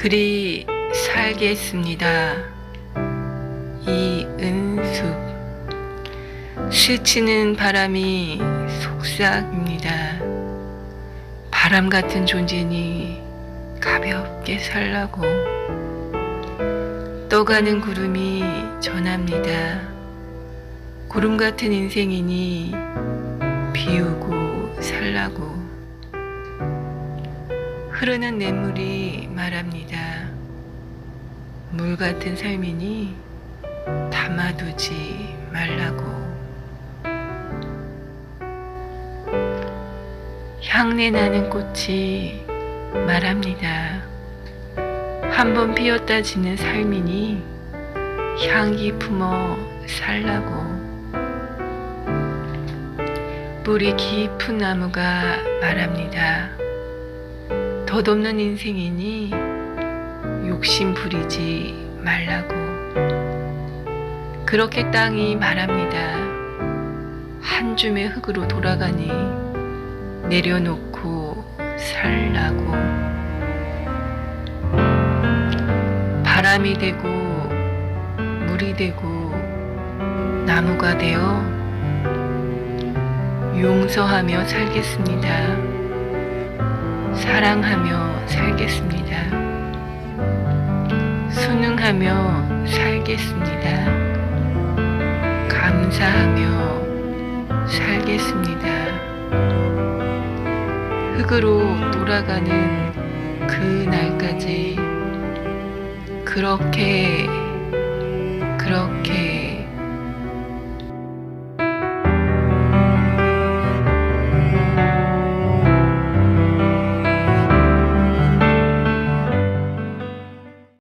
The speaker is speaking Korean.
그리 살겠습니다. 이은숙 스치는 바람이 속삭입니다. 바람 같은 존재니 가볍게 살라고 떠가는 구름이 전합니다. 구름 같은 인생이니 비우고 살라고 흐르는 냇물이 말합니다. 물 같은 삶이니 담아두지 말라고 향내 나는 꽃이 말합니다. 한 번 피었다 지는 삶이니 향기 품어 살라고 뿌리 깊은 나무가 말합니다. 덧없는 인생이니 욕심 부리지 말라고 그렇게 땅이 말합니다. 한 줌의 흙으로 돌아가니 내려놓고 살라고 바람이 되고 물이 되고 나무가 되어 용서하며 살겠습니다. 사랑하며 살겠습니다. 순응하며 살겠습니다. 감사하며 살겠습니다. 흙으로 돌아가는 그 날까지 그렇게 그렇게